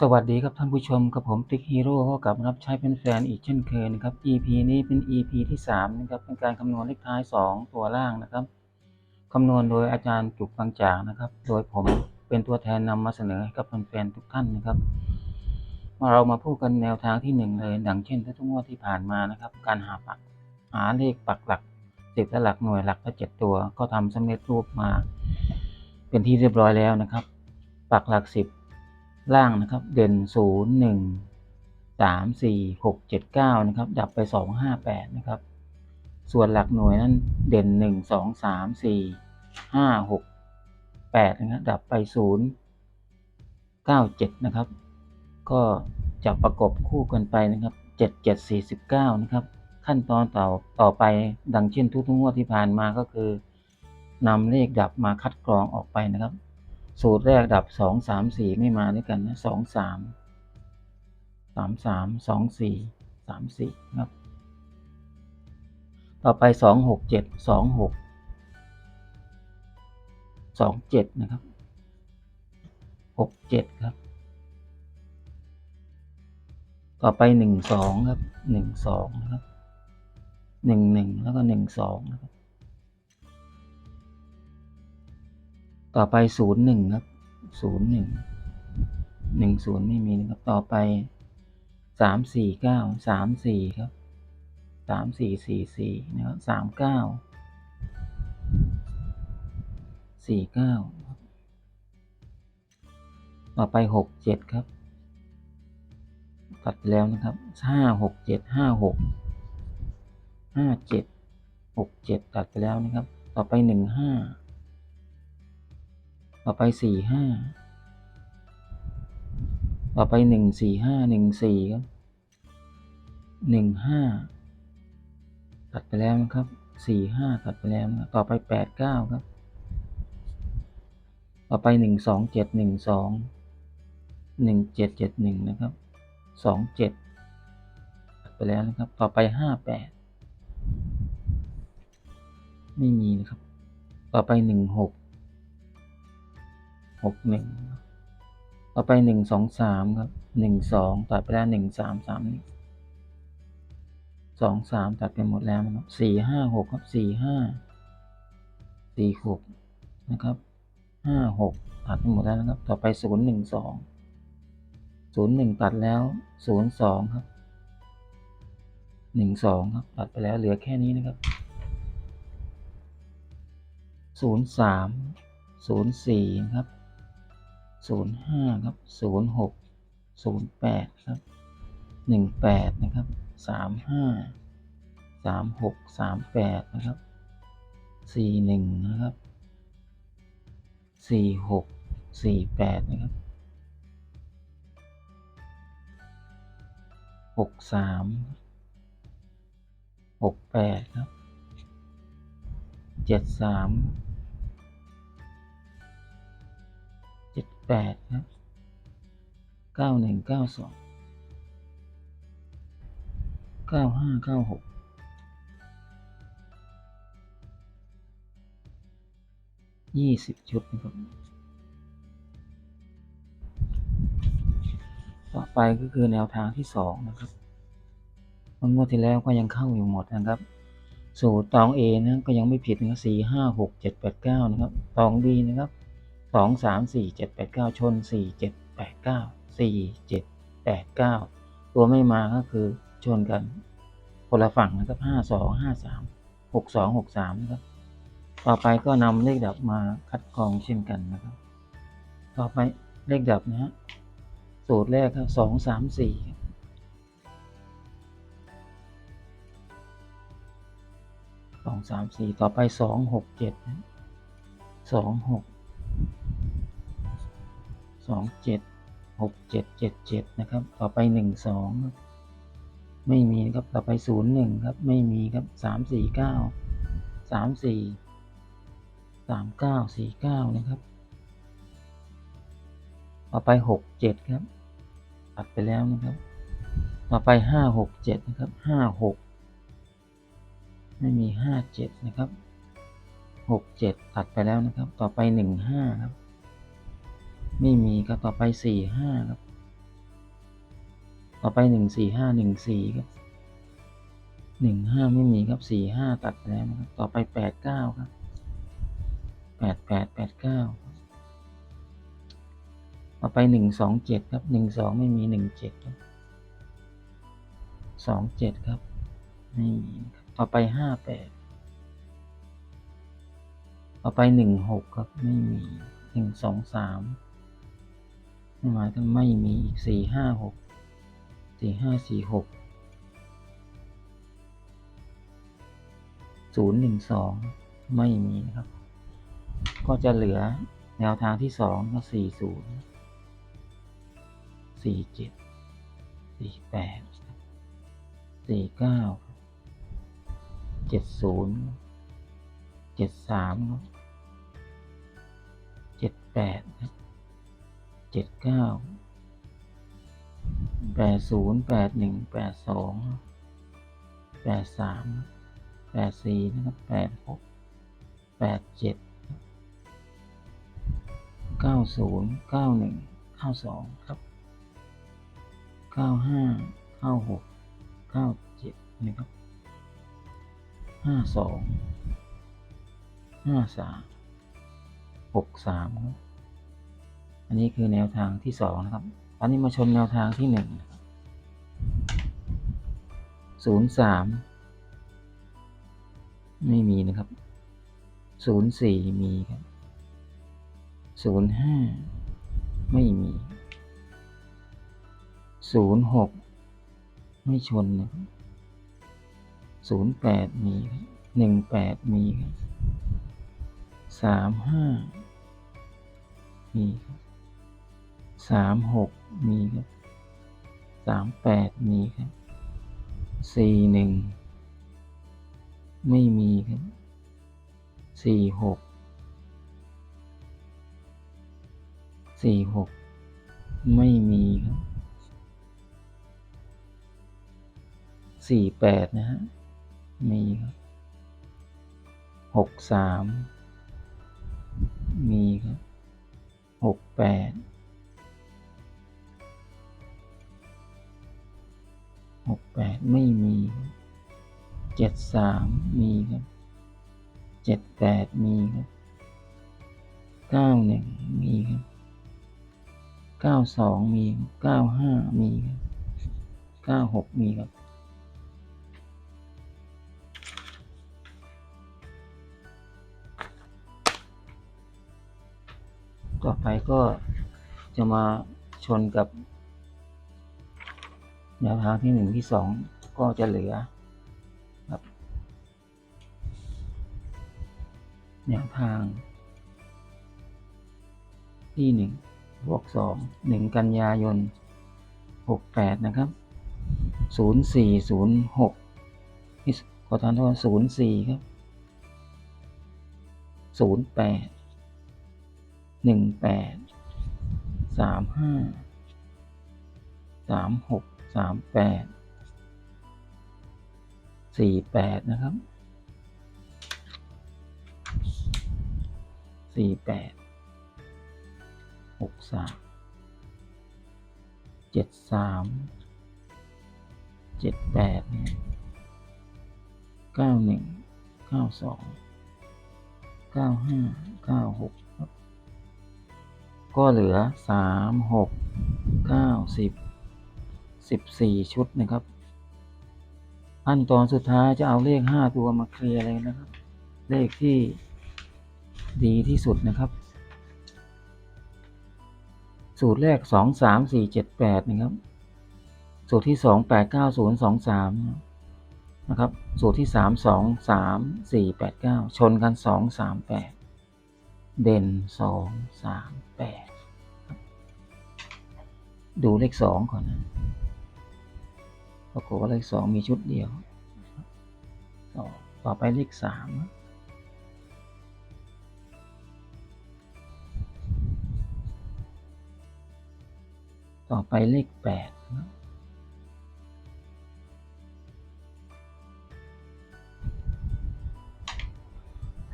สวัสดีครับท่านผู้ชมกับผมติ๊กฮีโร่ก็กลับรับใช้เป็นแฟนอีกเช่นเคยนะครับ EP นี้เป็น EP ที่3นะครับเป็นการคำนวณเลขท้าย 2 ตัวล่างนะครับคำนวณโดยอาจารย์จุกบางจากนะครับ โดยผมเป็นตัวแทนนำมาเสนอให้กับแฟนๆทุกท่านนะครับมาเรามาพูดกันแนวทางที่ 1 เลยดังเช่นทุกงวดที่ผ่านมานะครับ การหาปักหาเลขปักหลักสิบและหลักหน่วยหลักละเจ็ดตัว ก็ทำสำเร็จรูปมา เป็นที่เรียบร้อยแล้วนะครับ ปักหลักสิบ ล่างนะครับ เด่นศูนย์หนึ่งสามสี่หกเจ็ดเก้านะครับ ดับไปสองห้าแปดนะครับ ส่วนหลักหน่วยนั้นเด่นหนึ่งสองสามสี่ห้าหกแปดนะครับ ดับไปศูนย์เก้าเจ็ดนะครับ ก็จะประกบคู่กันไปนะครับเจ็ดเจ็ดสี่สิบเก้านะครับ ขั้นตอนต่อต่อไปดังเช่นทุกๆงวดที่ผ่านมาก็คือนำเลขดับมาคัดกรองออกไปนะครับ สูตรแรกดับสองสามสี่ไม่มาด้วยกันนะสองสามสามสามสองสี่สามสี่ครับ ต่อไปสองหกเจ็ดสองหกสองเจ็ดนะครับหกเจ็ดครับ ต่อไปหนึ่งสองครับหนึ่งสองนะครับหนึ่งหนึ่งแล้วก็หนึ่งสองนะครับ ต่อไปศูนย์หนึ่งครับศูนย์หนึ่งหนึ่งศูนย์ไม่มีนะครับ ต่อไปสามสี่เก้าสามสี่ครับสามสี่สี่สี่นะครับสามเก้าสี่เก้าต่อไปหกเจ็ดครับ ตัดแล้วนะครับห้าหกเจ็ดห้าหกห้าเจ็ดหกเจ็ดตัดไปแล้วนะครับ ต่อไปหนึ่งห้า ต่อไปสี่ห้าต่อไปหนึ่งสี่ห้าหนึ่งสี่ครับหนึ่งห้าตัดไปแล้วนะครับสี่ห้าตัดไปแล้วนะต่อไปแปดเก้าครับ ต่อไปหนึ่งสองเจ็ดหนึ่งสองหนึ่งเจ็ดเจ็ดหนึ่งนะครับสองเจ็ดตัดไปแล้วนะครับ ต่อไปห้าแปดไม่มีนะครับ ต่อไปหนึ่งหก หกหนึ่งต่อไปหนึ่งสองสามครับหนึ่งสองตัดไปแล้วหนึ่งสามสามสองสามตัดไปหมดแล้วนะครับสี่ห้าหกครับสี่ห้าสี่หกนะครับห้าหกตัดไปหมดแล้วนะครับ ต่อไปศูนย์หนึ่งสองศูนย์หนึ่งตัดแล้วศูนย์สองครับหนึ่งสองครับตัดไปแล้วเหลือแค่นี้นะครับศูนย์สามศูนย์สี่ครับ 05ครับ06 08ครับ18นะครับ35 36 38นะครับ41นะครับ46 48นะครับ63 68 ครับ 73 แปดครับเก้าหนึ่งเก้าสองเก้าห้าเก้าหกยี่สิบชุดนะครับ ต่อไปก็คือแนวทางที่สองนะครับวันงวดที่แล้วก็ยังเข้าอยู่หมดนะครับ สูตรตองเอนะก็ยังไม่ผิดนะครับสี่ห้าหกเจ็ดแปดเก้านะครับ ตองดีนะครับ สองสามสี่เจ็ดแปดเก้าชนสี่เจ็ดแปดเก้าสี่เจ็ดแปดเก้าตัวไม่มาก็คือชนกันคนละฝั่งนะครับห้าสองห้าสามหกสองหกสามนะครับ ต่อไปก็นำเลขดับมาคัดกรองเช่นกันนะครับ ต่อไปเลขดับนะฮะสูตรแรกครับสองสามสี่สองสามสี่ต่อไปสองหกเจ็ดสองหก สองเจ็ดหกเจ็ดเจ็ดเจ็ดนะครับ ต่อไปหนึ่งสองไม่มีครับต่อไปศูนย์หนึ่งครับ ไม่มีครับสามสี่เก้าสามสี่สามเก้าสี่เก้านะครับ ต่อไปหกเจ็ดครับ ตัดไปแล้วนะครับ ต่อไปห้าหกเจ็ดนะครับห้าหกไม่มีห้าเจ็ดนะครับหกเจ็ดตัดไปแล้วนะครับ ต่อไปหนึ่งห้าครับ ไม่มีครับต่อไปสี่ห้าครับ ต่อไปหนึ่งสี่ห้าหนึ่งสี่ครับหนึ่งห้าไม่มีครับสี่ห้าตัดแล้วนะครับต่อไปแปดเก้าครับแปดแปดแปดเก้าต่อไปหนึ่งสองเจ็ดครับหนึ่งสองไม่มีหนึ่งเจ็ดครับสองเจ็ดครับไม่มีครับต่อไปห้าแปดต่อไปหนึ่งหกครับไม่มีหนึ่งสองสาม ไม่มาก็ไม่มีอีกสี่ห้าหกสี่ห้าสี่หกศูนย์หนึ่งสองไม่มีนะครับ ก็จะเหลือแนวทางที่สองก็สี่ศูนย์สี่เจ็ดสี่แปดสี่เก้าเจ็ดศูนย์เจ็ดสามเจ็ดแปด เจ็ดเก้าแปดศูนย์แปดหนึ่งแปดสองแปดสามแปดสี่นะครับแปดหกแปดเจ็ดเก้าศูนย์เก้าหนึ่งเก้าสองครับเก้าห้าเก้าหกเก้าเจ็ดนะครับห้าสองห้าสามหกสามครับ นนี้คือแนวทางที่สองนะครับตอนนี้มาชมแนวทางที่หนึ่งศูนย์สามไม่มีนะครับศูนย์สี่มีครับศูนย์ห้าไม่มีศูนย์หกไม่ชนนะครับศูนย์แปดมีครับหนึ่งแปดมีครับสามห้ามีครับ สามหกมีครับสามแปดมีครับสี่หนึ่งไม่มีครับสี่หกสี่หกไม่มีครับสี่แปดนะฮะ มีครับหกสามมีครับหกแปด หกแปดไม่มีเจ็ดสามมีครับเจ็ดแปดมีครับเก้าหนึ่งมีครับเก้าสองมีเก้าห้ามีครับเก้าหกมีครับต่อไปก็จะมาชนกับ แนวทางที่หนึ่งที่สองก็จะเหลือครับแนวทางที่หนึ่งบวกสองหนึ่งกันยายนหกแปดนะครับศูนย์สี่ศูนย์หกขอทานโทษศูนย์สี่ครับศูนย์แปดหนึ่งแปดสามห้าสามหก สามแปดสี่แปดนะครับสี่แปดหกสามเจ็ดสามเจ็ดแปดเก้าหนึ่งเก้าสองเก้าห้าเก้าหกครับ ก็เหลือสามหกเก้าสิบ สิบสี่ชุดนะครับขั้นตอนสุดท้ายจะเอาเลขห้าตัวมาเคลียร์เลยนะครับ เลขที่ดีที่สุดนะครับ สูตรแรกสองสามสี่เจ็ดแปดนะครับ สูตรที่สองแปดเก้าศูนย์สองสามนะครับ สูตรที่สามสองสามสี่แปดเก้าชนกันสองสามแปดเด่นสองสามแปดดูเลขสองก่อนนะ ปรากฏว่าเลขสองมีชุดเดียวต่อต่อไปเลขสามต่อไปเลขแปด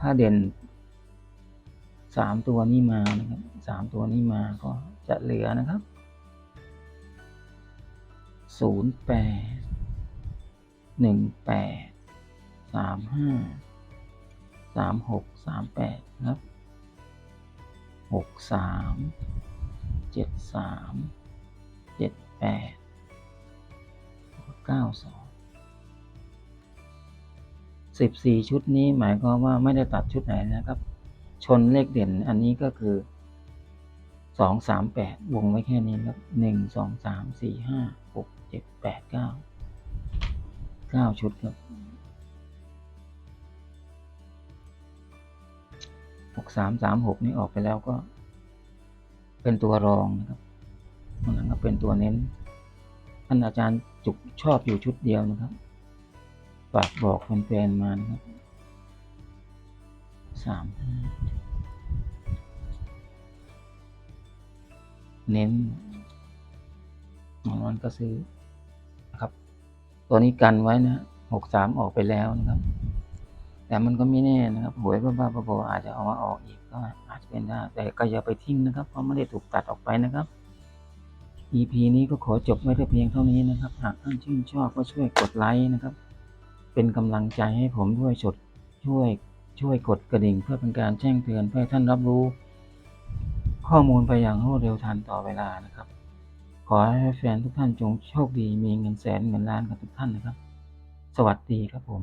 ถ้าเด่นสามตัวนี้มานะครับสามตัวนี้มาก็จะเหลือนะครับ ศูนย์แปดหนึ่งแปดสามห้าสามหกสามแปดครับหกสามเจ็ดสามเจ็ดแปดเก้าสองสิบสี่ชุดนี้หมายความว่าไม่ได้ตัดชุดไหนนะครับ ชนเลขเด่นอันนี้ก็คือ สองสามแปดวงไว้แค่นี้ครับหนึ่งสองสามสี่ห้าหกเจ็ดแปดเก้าเก้าชุดครับหกสามสามหกนี่ออกไปแล้วก็ เป็นตัวรองนะครับตรงนั้นก็เป็นตัวเน้นท่านอาจารย์จุกชอบอยู่ชุดเดียวนะครับฝากบอกแฟนๆมานะครับสามห้า เน้นมันก็ซื้อนะครับ ตัวนี้กันไว้นะหกสามออกไปแล้วนะครับ แต่มันก็ไม่แน่นะครับหวยบ้าๆบอๆอาจจะเอามาออกอีกก็อาจจะเป็นได้แต่ก็อย่าไปทิ้งนะครับ เพราะไม่ได้ถูกตัดออกไปนะครับ EP นี้ก็ขอจบไว้แต่เพียงเท่านี้นะครับ หากท่านชื่นชอบก็ช่วยกดไลค์นะครับ เป็นกำลังใจให้ผมด้วยชดช่วยช่วยกดกระดิ่งเพื่อเป็นการแจ้งเตือนเพื่อท่านรับรู้ ข้อมูลไปอย่างรวดเร็วทันต่อเวลานะครับ ขอให้แฟนทุกท่านจงโชคดีมีเงินแสนเงินล้านกับทุกท่านนะครับ สวัสดีครับผม